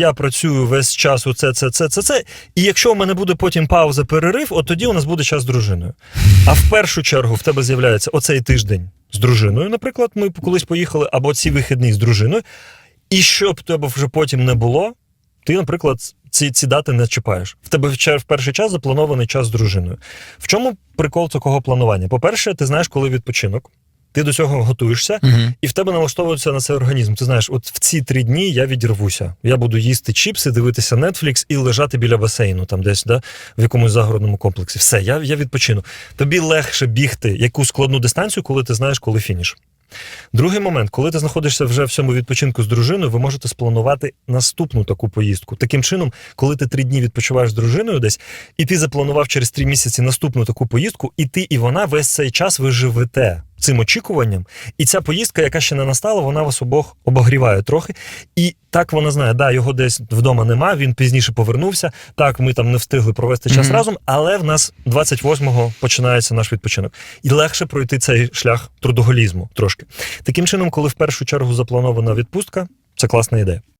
Я працюю весь час у це, це, це, це, це. І якщо у мене буде потім пауза, перерив, от тоді у нас буде час з дружиною. А в першу чергу в тебе з'являється оцей тиждень з дружиною. Наприклад, ми колись поїхали, або ці вихідні з дружиною. І щоб в тебе вже потім не було, ти, наприклад, ці, ці дати не чіпаєш. В тебе в, в перший час запланований час з дружиною. В чому прикол такого планування? По-перше, ти знаєш, коли відпочинок. Ти до цього готуєшся, Угу. і в тебе налаштовується на це організм. Ти знаєш, от в ці три дні я відірвуся. Я буду їсти чіпси, дивитися Netflix і лежати біля басейну, там десь да, в якомусь загородному комплексі. Все, я, я відпочину. Тобі легше бігти яку складну дистанцію, коли ти знаєш, коли фініш. Другий момент, коли ти знаходишся вже в цьому відпочинку з дружиною, ви можете спланувати наступну таку поїздку. Таким чином, коли ти три дні відпочиваєш з дружиною десь, і ти запланував через три місяці наступну таку поїздку, і ти і вона весь цей час ви живете цим очікуванням. І ця поїздка, яка ще не настала, вона вас обох обогріває трохи. І так вона знає, да, його десь вдома нема, він пізніше повернувся. Так, ми там не встигли провести час Мгм. разом, але в нас 28-го починається наш відпочинок. І легше пройти цей шлях трудоголізму трошки. Таким чином, коли в першу чергу запланована відпустка, це класна ідея.